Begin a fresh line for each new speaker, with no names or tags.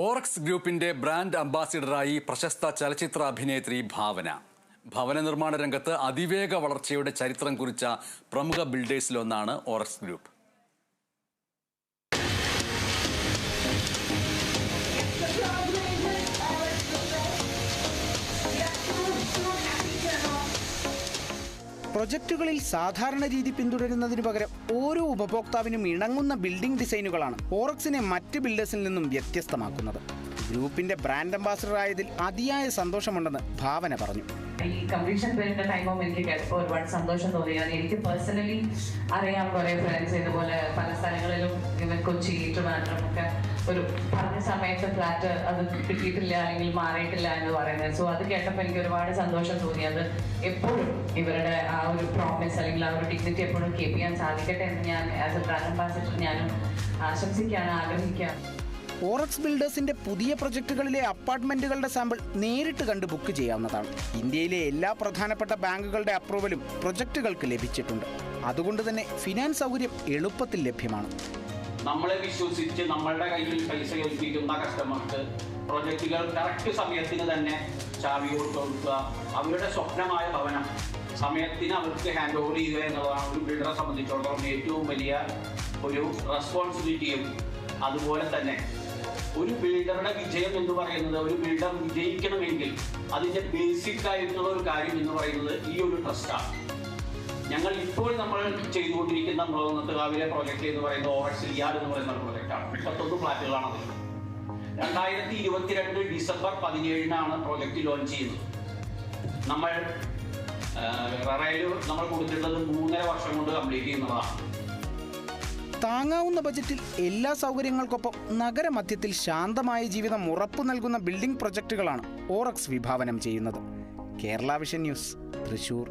ഓറക്സ് ഗ്രൂപ്പിന്റെ ബ്രാൻഡ് അംബാസിഡറായി പ്രശസ്ത ചലച്ചിത്ര അഭിനേത്രി ഭാവന. ഭവന നിർമ്മാണ രംഗത്ത് അതിവേഗ വളർച്ചയുടെ ചരിത്രം കുറിച്ച പ്രമുഖ ബിൽഡേഴ്സിലൊന്നാണ് ഓറക്സ് ഗ്രൂപ്പ്.
പ്രൊജക്ടുകളിൽ സാധാരണ രീതി പിന്തുടരുന്നതിനു പകരം ഓരോ ഉപഭോക്താവിനും ഇണങ്ങുന്ന ബിൽഡിംഗ് ഡിസൈനുകളാണ് ഓറക്സിനെ മറ്റ് ബിൽഡേഴ്സിൽ നിന്നും വ്യത്യസ്തമാക്കുന്നത്. ഗ്രൂപ്പിന്റെ ബ്രാൻഡ് അംബാസഡർ ആയതിൽ അതിയായ സന്തോഷമുണ്ടെന്ന് ഭാവന പറഞ്ഞു.
ഈ കംപ്ലീഷൻ വരുന്ന ടൈമും എനിക്ക് കേട്ടപ്പോൾ ഒരുപാട് സന്തോഷം തോന്നി. അത് എനിക്ക് പേഴ്സണലി അറിയാം കുറെ ഫ്രണ്ട്സ് ഇതുപോലെ പല സ്ഥലങ്ങളിലും കൊച്ചി ട്രിവാൻഡ്രം ഒക്കെ ഒരു പറഞ്ഞ സമയത്ത് ഫ്ലാറ്റ് അത് കിട്ടിയിട്ടില്ല അല്ലെങ്കിൽ മാറിയിട്ടില്ല എന്ന് പറയുന്നത്. സോ അത് കേട്ടപ്പോൾ എനിക്ക് ഒരുപാട് സന്തോഷം തോന്നി. അത് എപ്പോഴും ഇവരുടെ ആ ഒരു പ്രോമിസ് അല്ലെങ്കിൽ ആ ഒരു ഡിഗ്നിറ്റി എപ്പോഴും കീപ്പ് ചെയ്യാൻ സാധിക്കട്ടെ എന്ന് ഞാൻ ആസ് എ ബ്രാൻഡ് അംബാസിഡർ ഞാനും ആശംസിക്കാൻ ആഗ്രഹിക്കാം.
ഓറക്സ് ബിൽഡേഴ്സിന്റെ പുതിയ പ്രൊജക്ടുകളിലെ അപ്പാർട്ട്മെന്റുകളുടെ സാമ്പിൾ നേരിട്ട് കണ്ട് ബുക്ക് ചെയ്യാവുന്നതാണ്. ഇന്ത്യയിലെ എല്ലാ പ്രധാനപ്പെട്ട ബാങ്കുകളുടെ അപ്രൂവലും പ്രൊജക്ടുകൾക്ക് ലഭിച്ചിട്ടുണ്ട്. അതുകൊണ്ട് തന്നെ ഫിനാൻസ് സൗകര്യം എളുപ്പത്തിൽ ലഭ്യമാണ്.
നമ്മളെ വിശ്വസിച്ച് നമ്മളുടെ കയ്യിൽ പൈസ ഏൽപ്പിക്കുന്ന കസ്റ്റമർക്ക് പ്രൊജക്റ്റുകൾ കറക്റ്റ് സമയത്തിന് തന്നെ ചാവി കൊടുക്കുക അവരുടെ സ്വപ്നമായ ഭവനം. സമയത്തിന് അവർക്ക് ഹാൻഡ് ഓവർ ചെയ്യുക എന്നുള്ളതാണ് ഒരു ബിൽഡറെ സംബന്ധിച്ചിടത്തോളം ഏറ്റവും വലിയ ഒരു റെസ്പോൺസിബിലിറ്റിയും അതുപോലെ തന്നെ. ഒരു ബിൽഡറുടെ വിജയം എന്ന് പറയുന്നത് ഒരു ബിൽഡർ വിജയിക്കണമെങ്കിൽ അതിന്റെ ബേസിക് ആയിട്ടുള്ള ഒരു കാര്യം എന്ന് പറയുന്നത് ഈ ഒരു ട്രസ്റ്റാണ് ഞങ്ങൾ ഇപ്പോൾ നമ്മൾ ചെയ്തുകൊണ്ടിരിക്കുന്ന മുളകുന്നത്തുകാവിലെ പ്രോജക്റ്റ് എന്ന് പറയുന്നത് ഓറക്സ് ലിയാഡ് എന്ന് പറയുന്ന പ്രോജക്റ്റാണ് മുപ്പത്തൊന്ന് ഫ്ലാറ്റുകളാണ് അതിൽ. രണ്ടായിരത്തി ഇരുപത്തിരണ്ട് ഡിസംബർ പതിനേഴിനാണ് പ്രോജക്റ്റ് ലോഞ്ച് ചെയ്യുന്നത്. നമ്മൾ ററയിൽ നമ്മൾ കൊടുത്തിട്ടുള്ളത് മൂന്നര വർഷം കൊണ്ട് കംപ്ലീറ്റ് ചെയ്യുന്നതാണ്.
താങ്ങാവുന്ന ബജറ്റിൽ എല്ലാ സൗകര്യങ്ങൾക്കൊപ്പം നഗരമധ്യത്തിൽ ശാന്തമായ ജീവിതം ഉറപ്പു നൽകുന്ന ബിൽഡിംഗ് പ്രൊജക്ടുകളാണ് ഓറക്സ് വിഭാവനം ചെയ്യുന്നത്. Kerala vision news Thrissur.